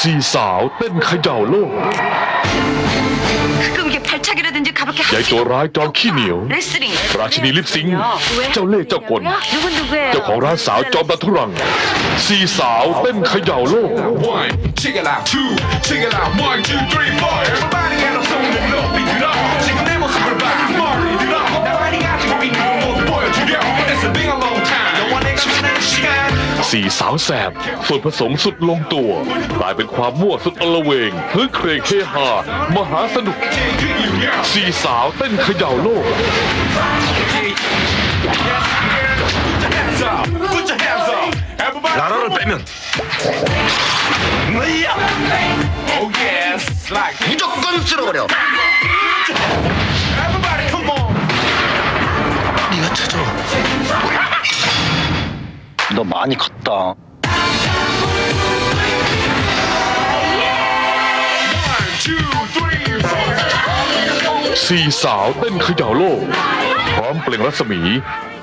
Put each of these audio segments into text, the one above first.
สี่สาวเต้นเขย่าโลก 가끔 이게 발차기라든지 가볍게 ยายตัวร้ายจอมขี้เหนียว 레슬링 ราชินีลิปซิงค์เจ้าเล่ห์เจ้ากล 누군 누구예요? เจ้าของร้านสาวจอมดันทุรัง สี่สาวเต้นเขย่าโลก One, check it out. Two, check it out. One, two, three, สี่สาวแสบ ส่วนผสมสุดลงตัว กลายเป็นความมั่วสุดอลเวงพื้นเครงเฮฮามหาสนุก สี่สาวเต้นเขย่าโลก Hands up. Put your hands up. Everybody. 나라를 빼면 Oh yes. Like 무조건 쓸어버려. 너 많이 컸다. One, two, three, four. สี่สาวเต้นเขย่าโลก พร้อมเปล่งรัศมี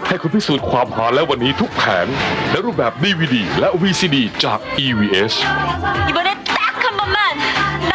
ให้คุณพิสูจน์ความหาและวันนี้ทุกแผงและรูปแบบ DVD และ VCD จาก EVS 이번에 딱 한 번만 날